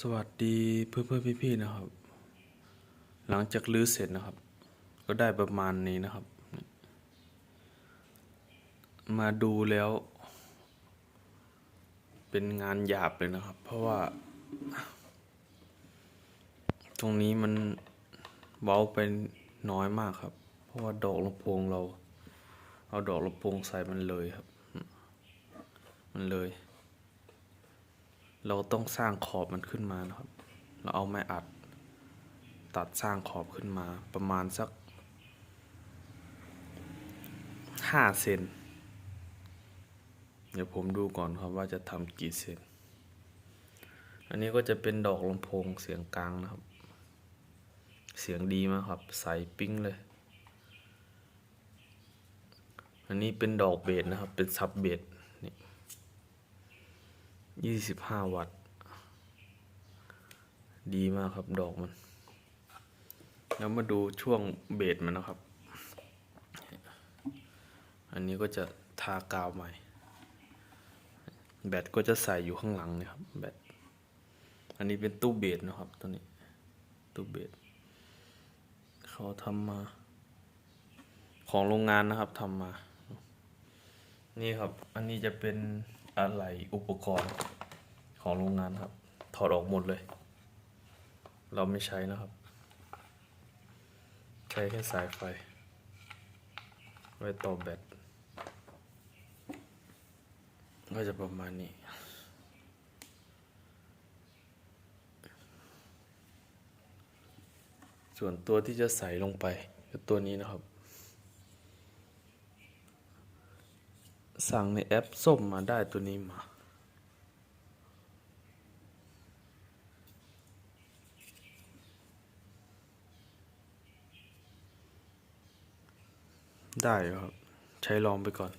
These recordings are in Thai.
สวัสดีเพื่อนเพื่อนๆพี่ๆนะครับ หลังจากรื้อเสร็จนะครับ ก็ได้ประมาณนี้นะครับ มาดูแล้ว เป็นงานหยาบเลยนะครับ เพราะว่า ตรงนี้มันเว้าไปน้อยมากครับ เพราะว่าดอกลำโพงเรา เอาดอกลำโพงใส่มันเลยครับ มันเลย เราต้องสร้างขอบมันขึ้นมานะครับ เราเอาไม้อัด ตัดสร้างขอบขึ้นมาประมาณสักห้าเซนเดี๋ยวผมดูก่อนครับว่าจะทำกี่เซน อันนี้ก็จะเป็นดอกลำโพงเสียงกลางนะครับ เสียงดีมากครับ ใสปิ้งเลย อันนี้เป็นดอกเบสนะครับ เป็นซับเบส ยี่สิบห้าวัตต์ ดีมากครับดอกมัน แล้วมาดูช่วงเบสมันนะครับ อันนี้ก็จะทากาวใหม่ แบตก็จะใส่อยู่ข้างหลังนะครับแบต อันนี้เป็นตู้เบสนะครับตัวนี้ ตู้เบสเขาทำมา ของโรงงานนะครับทำมา นี่ครับ อันนี้จะเป็นอะไรอุปกรณ์ ของโรงงานครับ ถอดออกหมดเลย เราไม่ใช้นะครับ ใช้แค่สายไฟ ไว้ต่อแบตก็จะประมาณนี้ส่วนตัวที่จะใส่ลงไปคือตัวนี้นะครับ สั่งในแอปส้มมาได้ตัวนี้มา ได้ครับ ใช้ลองไปก่อน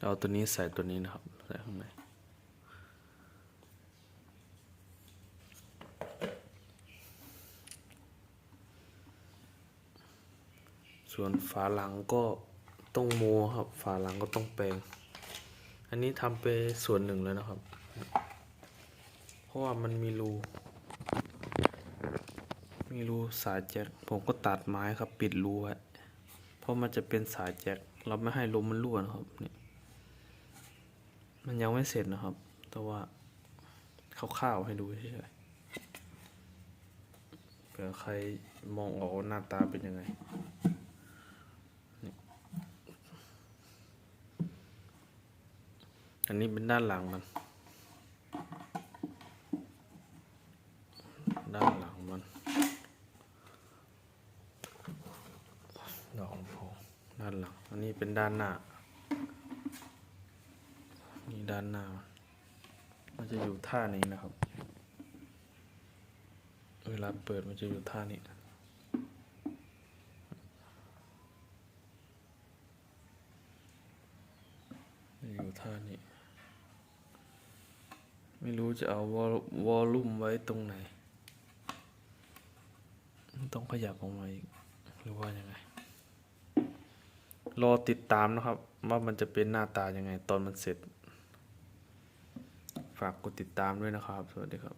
เอาตัวนี้ใส่ตัวนี้นะครับ ใส่ข้างในส่วนฝาหลังก็ต้องโมครับ ฝาหลังก็ต้องแปลง อันนี้ทำไปส่วนหนึ่งแล้วนะครับ เพราะว่ามันมีรู มีรูสายแจ็คผมก็ตัดไม้ครับปิดรูไว้เพราะมันจะเป็นสายแจ็คเราไม่ให้ลมมันรั่วนะครับนี่มันยังไม่เสร็จนะครับ แต่ว่าคร่าวๆให้ดูเฉยๆเผื่อใครมองออกหน้าตาเป็นยังไงอันนี้เป็นด้านหลังมัน ด้านหลังมัน ดอกลำโพง ด้านหลัง อันนี้เป็นด้านหน้า นี่ด้านหน้า มันจะอยู่ท่านี้นะครับ เวลาเปิดมันจะอยู่ท่านี้อยู่ท่านี้ ไม่รู้จะเอาวอลลุ่มไว้ตรงไหน ต้องขยับออกมาอีก หรือว่ายังไง รอติดตามนะครับ ว่ามันจะเป็นหน้าตายังไงตอนมันเสร็จ ฝากกดติดตามด้วยนะครับ สวัสดีครับ